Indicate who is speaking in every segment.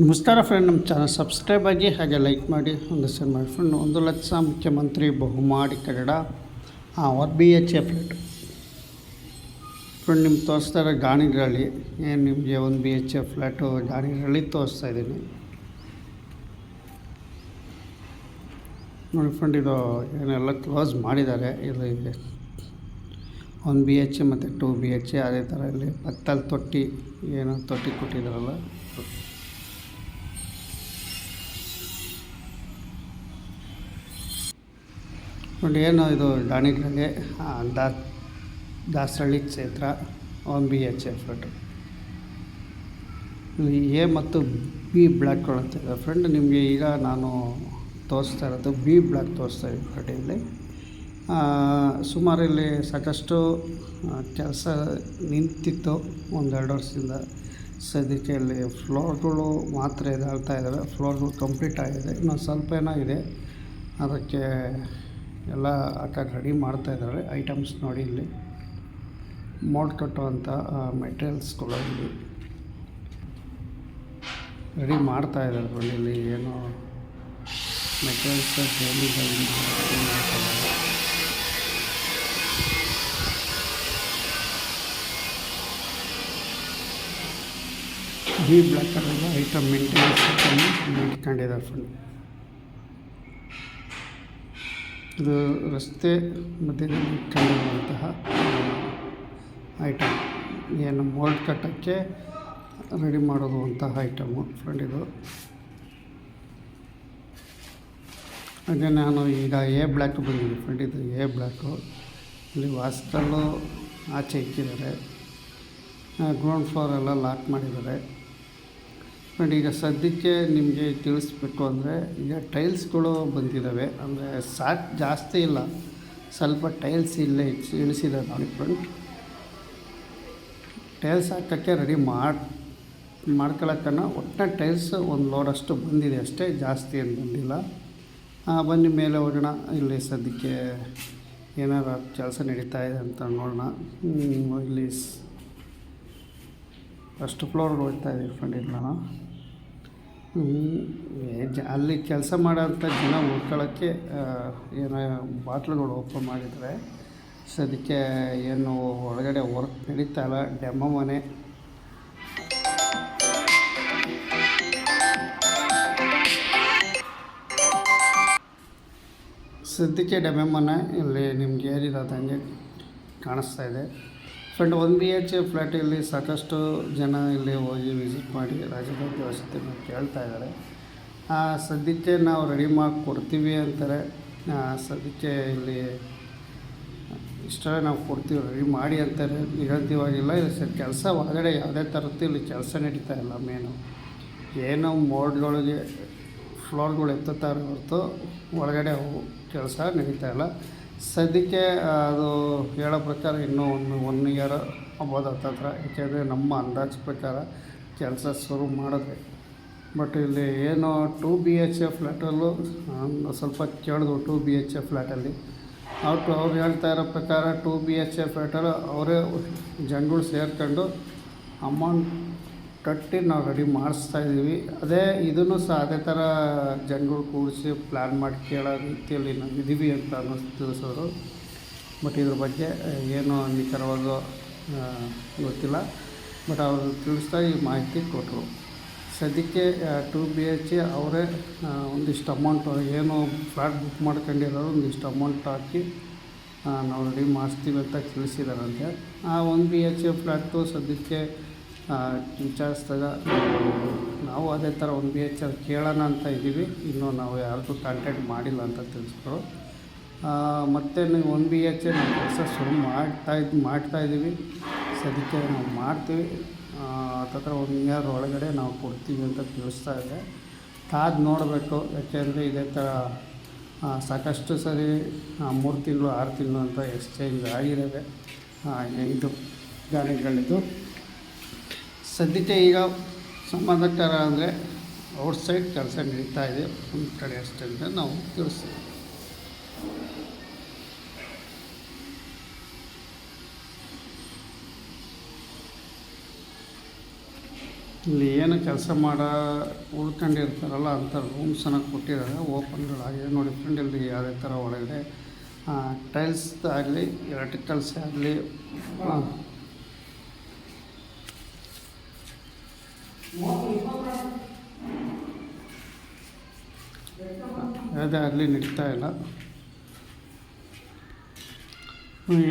Speaker 1: ನಮಸ್ಕಾರ ಫ್ರೆಂಡ್ ನಮ್ಮ channel subscribe ಆಗಿ ಹಾಗೆ ಲೈಕ್ ಮಾಡಿ, ಒಂದು ಶೇರ್ ಮಾಡಿ ಫ್ರೆಂಡ್ ಒಂದು ಲಕ್ಷ ಮುಖ್ಯಮಂತ್ರಿ ಬಹುಮಾಡಿ Kannada hour B H K flat friend ನಿಮ್ಗೆ ತೋರಿಸ್ತಾರೆ ಇರೋ ಏನು ನಿಮಗೆ ಒಂದು ಬಿ ಎಚ್ ಎ ಫ್ಲ್ಯಾಟು ಗಾಣಿಗ್ರಳ್ಳಿ ತೋರಿಸ್ತಾ ಇದ್ದೀನಿ. ನೋಡಿ ಫ್ರೆಂಡ್ ಇದು ಏನೆಲ್ಲ ಕ್ಲೋಸ್ ಮಾಡಿದ್ದಾರೆ ಇಲ್ಲಿ. ಒಂದು ಬಿ ಎಚ್ ಮತ್ತು ಟೂ ಬಿ ಎಚ್ ಎ ಅದೇ ಥರ ಇಲ್ಲಿ ಪತ್ತಲ್ಲಿ ತೊಟ್ಟಿ, ಏನೋ ತೊಟ್ಟಿ ಕೊಟ್ಟಿದ್ದಾರಲ್ಲ. ನೋಡಿ, ಏನು ಇದು ದಾಣಿಗಳಲ್ಲಿ ದಾ, ದಾಸರಳ್ಳಿ ಕ್ಷೇತ್ರ, one B H K friend A ಮತ್ತು ಬಿ ಬ್ಲಾಕ್ ಅಂತ ಇದೆ ಫ್ರೆಂಡ್, ನಿಮಗೆ ಈಗ ನಾನು ತೋರಿಸ್ತಾ ಇರೋದು ಬಿ ಬ್ಲಾಕ್ ತೋರಿಸ್ತಾ ಇದ್ದೀನಿ ಕಡೆಯಲ್ಲಿ ಸುಮಾರು ಇಲ್ಲಿ ಸಾಕಷ್ಟು ಕೆಲಸ ನಿಂತಿತ್ತು ಒಂದೆರಡು ವರ್ಷದಿಂದ. ಸದ್ಯಕ್ಕೆ ಇಲ್ಲಿ ಫ್ಲೋರ್ಗಳು ಮಾತ್ರ ಇದಾಗ್ತಾ ಇದ್ದಾವೆ ಫ್ಲೋರ್ಗಳು ಕಂಪ್ಲೀಟ್ ಆಗಿದೆ. ಇನ್ನೊಂದು ಸ್ವಲ್ಪ ಏನೋ ಇದೆ. ಅದಕ್ಕೆ ಎಲ್ಲ ಹಾಕಕ್ಕೆ ರೆಡಿ ಮಾಡ್ತಾ ಇದ್ದಾರೆ. ಐಟಮ್ಸ್ ನೋಡಿ ಇಲ್ಲಿ. ಮೋಡ್ ಕಟ್ಟುವಂಥ ಮೆಟೀರಿಯಲ್ಸ್ಗಳು ಇಲ್ಲಿ ರೆಡಿ ಮಾಡ್ತಾ ಇದ್ದಾರೆ ನೋಡಿ ಇಲ್ಲಿ ಏನು materials B block colour item maintenance ಇಟ್ಕೊಂಡಿದ್ದಾರೆ ಫ್ರೆಂಡ್ ಇದು ರಸ್ತೆ ಮಧ್ಯದಲ್ಲಿ ಕಂಡುಬರುವಂತಹ ಐಟಮ್ ಏನು ಮೋಲ್ಡ್ ಕಟ್ಟೋಕ್ಕೆ ರೆಡಿ ಮಾಡೋದು ಅಂತಹ ಐಟಮು ಫ್ರೆಂಡ್ ಇದು. ಹಾಗೆ ನಾನು ಈಗ ಎ ಬ್ಲ್ಯಾಕ್ ಬಂದಿದ್ದೀನಿ ಫ್ರೆಂಡ್ ಇದು ಎ ಬ್ಲ್ಯಾಕು ಇಲ್ಲಿ ವಾಸ್ಕಲ್ಲು ಆಚೆ ಇಕ್ಕಿದ್ದಾರೆ. ಗ್ರೌಂಡ್ ಫ್ಲೋರೆಲ್ಲ ಲಾಕ್ ಮಾಡಿದ್ದಾರೆ. ಫ್ರೆಂಡ್ ಈಗ ಸದ್ಯಕ್ಕೆ ನಿಮಗೆ ತಿಳಿಸ್ಬೇಕು ಅಂದರೆ, ಈಗ ಟೈಲ್ಸ್ಗಳು ಬಂದಿದ್ದಾವೆ ಅಂದರೆ ಸಾಕ್ ಜಾಸ್ತಿ ಇಲ್ಲ. ಸ್ವಲ್ಪ ಟೈಲ್ಸ್ ಇಲ್ಲೇ ಇಳಿಸಿದೆ ನೋಡಿ ಫ್ರೆಂಡ್ ಟೈಲ್ಸ್ ಹಾಕೋಕ್ಕೆ ರೆಡಿ ಮಾಡಿ ಮಾಡ್ಕೊಳಕ್ಕನ ಒಟ್ಟಿನ ಟೈಲ್ಸ್ ಒಂದು ಲೋಡಷ್ಟು ಬಂದಿದೆ ಅಷ್ಟೇ, ಜಾಸ್ತಿ ಏನು ಬಂದಿಲ್ಲ. ಬನ್ನಿ ಮೇಲೆ ಹೋಗೋಣ. ಇಲ್ಲಿ ಸದ್ಯಕ್ಕೆ ಏನಾರು ಕೆಲಸ ನಡೀತಾ ಇದೆ ಅಂತ ನೋಡೋಣ. ಇಲ್ಲಿ ಫಸ್ಟ್ ಫ್ಲೋರ್ಗೆ ಹೋಗ್ತಾ ಇದ್ದೀವಿ ಫ್ರೆಂಡ್ ನಾನು. ಜ, ಅಲ್ಲಿ ಕೆಲಸ ಮಾಡೋಂಥ ಜನ ಉಳ್ಕೊಳ್ಳೋಕ್ಕೆ ಏನೋ ಬಾಟ್ಲುಗಳು ಓಪನ್ ಮಾಡಿದ್ದಾರೆ ಸದ್ಯಕ್ಕೆ ಏನು ಒಳಗಡೆ ವರ್ಕ್ ನಡೀತಾ ಇಲ್ಲ ಡೆಮೋ ಮನೆ. ಸದ್ಯಕ್ಕೆ ಡೆಮೆ ಮನೆ, ಇಲ್ಲಿ ನಿಮ್ಗೆ ಏರಿರೋದಂಗೆ ಕಾಣಿಸ್ತಾ ಇದೆ. Friend one B H K ಸಾಕಷ್ಟು ಜನ ಇಲ್ಲಿ ಹೋಗಿ ವಿಸಿಟ್ ಮಾಡಿ ರಾಜಧಾನಿ ವಸತಿ ಕೇಳ್ತಾ ಇದ್ದಾರೆ. ಸದ್ಯಕ್ಕೆ ನಾವು ರೆಡಿ ಮಾಡಿ ಕೊಡ್ತೀವಿ ಅಂತಾರೆ. ಸದ್ಯಕ್ಕೆ ಇಲ್ಲಿ ಇಷ್ಟೇ ನಾವು ಕೊಡ್ತೀವಿ ರೆಡಿ ಮಾಡಿ ಅಂತಾರೆ. ಹೇಳ್ತೀವಾಗಿಲ್ಲ ಇಲ್ಲಿ ಸರ್, ಕೆಲಸ ಒಳಗಡೆ ಯಾವುದೇ ಥರದ್ದು ಇಲ್ಲಿ ಕೆಲಸ ನಡೀತಾ ಇಲ್ಲ ಮೇನು ಏನೋ ಮೋಡ್ಗಳಿಗೆ ಫ್ಲೋರ್ಗಳು ಎತ್ತುತ್ತಾರೆ ಹೊರತು ಒಳಗಡೆ ಕೆಲಸ ನಡೀತಾ ಇಲ್ಲ. ಸದ್ಯಕ್ಕೆ ಅದು ಹೇಳೋ ಪ್ರಕಾರ ಇನ್ನೂ ಒಂದು ಒನ್ ಇಯರ್ ಆಗ್ಬೋದು ಹತ್ರ. ಯಾಕೆಂದರೆ ನಮ್ಮ ಅಂದಾಜು ಪ್ರಕಾರ ಕೆಲಸ ಶುರು ಮಾಡಿದ್ರೆ ಬಟ್ ಇಲ್ಲಿ ಏನು ಟು ಬಿ ಎಚ್ ಎ ಫ್ಲ್ಯಾಟಲ್ಲೂ ಸ್ವಲ್ಪ ಕೇಳಿದ್ವು ಟು ಬಿ ಎಚ್ ಎ ಫ್ಲ್ಯಾಟಲ್ಲಿ ಅವ್ರು ಅವ್ರು ಹೇಳ್ತಾ ಇರೋ ಪ್ರಕಾರ ಟೂ ಬಿ ಎಚ್ ಎ ಫ್ಲ್ಯಾಟಲ್ಲಿ ಅವರೇ ಜನಗಳು ಸೇರ್ಕೊಂಡು ಅಮೌಂಟ್ ಕಟ್ಟಿ ನಾವು ರೆಡಿ ಮಾಡಿಸ್ತಾ ಇದ್ದೀವಿ. ಅದೇ ಇದನ್ನು ಸಹ ಅದೇ ಥರ ಜನಗಳು ಕೂಡಿಸಿ ಪ್ಲ್ಯಾನ್ ಮಾಡಿ ಕೇಳೋ ರೀತಿಯಲ್ಲಿ ನಾವು ಇದ್ದೀವಿ ಅಂತ ಅನ್ನಿಸ್ತು ತಿಳಿಸೋರು. ಬಟ್ ಇದ್ರ ಬಗ್ಗೆ ಏನು ನಿಖರವಾಗೋ ಗೊತ್ತಿಲ್ಲ. ಬಟ್ ಅವರು ತಿಳಿಸ್ತಾ ಈ ಮಾಹಿತಿ ಕೊಟ್ಟರು. ಸದ್ಯಕ್ಕೆ ಟು ಬಿ ಎಚ್ ಅವರೇ ಒಂದಿಷ್ಟು ಅಮೌಂಟ್ ಏನು ಫ್ಲ್ಯಾಟ್ ಬುಕ್ ಮಾಡ್ಕೊಂಡಿರೋರು ಒಂದಿಷ್ಟು ಅಮೌಂಟ್ ಹಾಕಿ ನಾವು ರೆಡಿ ಮಾಡಿಸ್ತೀವಿ ಅಂತ ತಿಳಿಸಿದಾರಂತೆ. ಆ ಒನ್ ಬಿ ಎಚ್ ಫ್ಲ್ಯಾಟು ಸದ್ಯಕ್ಕೆ ವಿಚಾರಿಸಿದಾಗ ನಾವು ಅದೇ ಥರ ಒಂದು ಬಿ ಎಚ್ ಎಲ್ ಕೇಳೋಣ ಅಂತ ಇದ್ದೀವಿ. ಇನ್ನೂ ನಾವು ಯಾರಿಗೂ ಕಾಂಟ್ಯಾಕ್ಟ್ ಮಾಡಿಲ್ಲ ಅಂತ ತಿಳಿಸ್ಕೊಡು. ಮತ್ತು ನೀವು ಒನ್ ಬಿ ಎಚ್ ಎಲ್ ಕೆಲಸ ಶುರು ಮಾಡ್ತಾ ಇದ್ದು ಮಾಡ್ತಾ ಇದ್ದೀವಿ. ಸದ್ಯಕ್ಕೆ ನಾವು ಮಾಡ್ತೀವಿ. ಹತ್ತತ್ರ ಒಂದು ಇಯರ್ ಒಳಗಡೆ ನಾವು ಕೊಡ್ತೀವಿ ಅಂತ ತಿಳಿಸ್ತಾ ಇದೆ. ಕಾದು ನೋಡಬೇಕು ಯಾಕೆಂದರೆ ಇದೇ ಥರ ಸಾಕಷ್ಟು ಸರಿ ಮೂರು ತಿಂಗಳು ಆರು ತಿಂಗಳು ಅಂತ ಎಕ್ಸ್ಚೇಂಜ್ ಆಗಿದ್ದಾವೆ ಆ, ಇದು ಗಾಡಿಗಳಿದ್ದು. ಸದ್ಯಕ್ಕೆ ಈಗ ಸಂಬಂಧಕರ ಅಂದರೆ ಔಟ್ಸೈಡ್ ಕೆಲಸ ನಡೀತಾ ಇದೆ. ಒಂದು ಕಡೆ ಅಷ್ಟೇ ಅಂತ ನಾವು ತಿಳಿಸ್ತೀವಿ. ಇಲ್ಲಿ ಏನು ಕೆಲಸ ಮಾಡೋ ಉಳ್ಕೊಂಡಿರ್ತಾರಲ್ಲ ಅಂಥ ರೂಮ್ಸನ್ನು ಕೊಟ್ಟಿದ್ದಾರೆ. ಓಪನ್ಗಳಾಗಿದೆ ನೋಡಿ ಫ್ರೆಂಡ್ ಇಲ್ಲಿ ಯಾವುದೇ ಥರ ಒಳಗಡೆ ಟೈಲ್ಸ್ ಆಗಲಿ ಎಲೆಕ್ಟ್ರಿಕಲ್ಸ್ ಆಗಲಿ ಯಾವುದೇ ಅಲ್ಲಿ ನಿಲ್ತಾ ಇಲ್ಲ.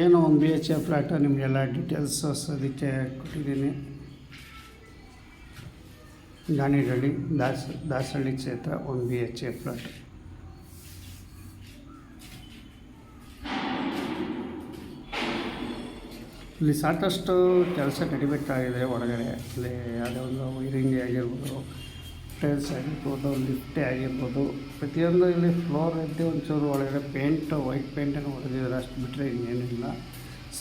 Speaker 1: ಏನೋ ಒಂದು ಬಿ ಎಚ್ ಎ ಫ್ಲ್ಯಾಟು ನಿಮಗೆಲ್ಲ ಡೀಟೇಲ್ಸ್ ಅದಕ್ಕೆ ಕೊಟ್ಟಿದ್ದೀನಿ. ಗಾಣಿಗಳ್ಳಿ ದಾಸ, ದಾಸಹಳ್ಳಿ ಕ್ಷೇತ್ರ, ಒಂದು ಬಿ ಎಚ್ ಎ ಫ್ಲ್ಯಾಟ್ ಇಲ್ಲಿ ಸಾಕಷ್ಟು ಕೆಲಸ ನಡಿಬೇಕಾಗಿದೆ ಹೊರಗಡೆ. ಇಲ್ಲಿ ಯಾವುದೇ ಒಂದು ವೈರಿಂಗ್ ಆಗಿರ್ಬೋದು ಟೈಲ್ಸ್ ಆಗಿರ್ಬೋದು ಲಿಫ್ಟೇ ಆಗಿರ್ಬೋದು. ಪ್ರತಿಯೊಂದು ಇಲ್ಲಿ ಫ್ಲೋರ್ ಇದ್ದು ಒಂಚೂರು ಒಳಗಡೆ ಪೇಂಟ್ ವೈಟ್ ಪೇಂಟನ್ನು ಹೊಡೆದಿದ್ದಾರೆ. ಅಷ್ಟು ಬಿಟ್ಟರೆ ಇನ್ನೇನಿಲ್ಲ.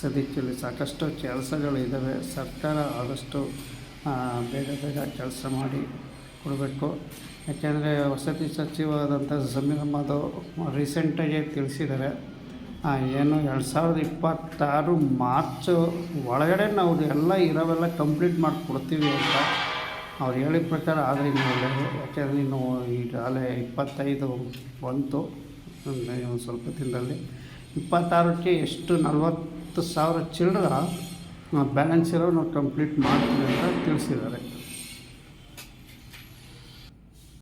Speaker 1: ಸದ್ಯಕ್ಕೆ ಇಲ್ಲಿ ಸಾಕಷ್ಟು ಕೆಲಸಗಳು ಇದ್ದಾವೆ ಸರ್ಕಾರ ಆದಷ್ಟು ಬೇಗ ಬೇಗ ಕೆಲಸ ಮಾಡಿ ಕೊಡಬೇಕು. ಯಾಕೆಂದರೆ ವಸತಿ ಸಚಿವಾದಂಥ ಜಮೀರ್ ಅಹಮದು ರೀಸೆಂಟಾಗಿ ತಿಳಿಸಿದ್ದಾರೆ. ಏನು ಎರಡು ಸಾವಿರದ ಇಪ್ಪತ್ತಾರು ಮಾರ್ಚ್ ಒಳಗಡೆ ನಾವು ಎಲ್ಲ ಇರೋವೆಲ್ಲ ಕಂಪ್ಲೀಟ್ ಮಾಡಿಕೊಡ್ತೀವಿ ಅಂತ ಅವ್ರು ಹೇಳಿದ ಪ್ರಕಾರ ಆದರೆ ಇನ್ನು ಯಾಕೆಂದರೆ ಇನ್ನು ಈಗಾಗಲೇ ಇಪ್ಪತ್ತೈದು ಬಂತು ಒಂದು ಸ್ವಲ್ಪ ದಿನದಲ್ಲಿ. ಇಪ್ಪತ್ತಾರಕ್ಕೆ ಎಷ್ಟು? ನಲವತ್ತು ಸಾವಿರ ಚಿಲ್ಡ್ರ ಬ್ಯಾಲೆನ್ಸ್ ಇರೋ ನಾವು ಕಂಪ್ಲೀಟ್ ಮಾಡ್ತೀವಿ ಅಂತ ತಿಳಿಸಿದ್ದಾರೆ.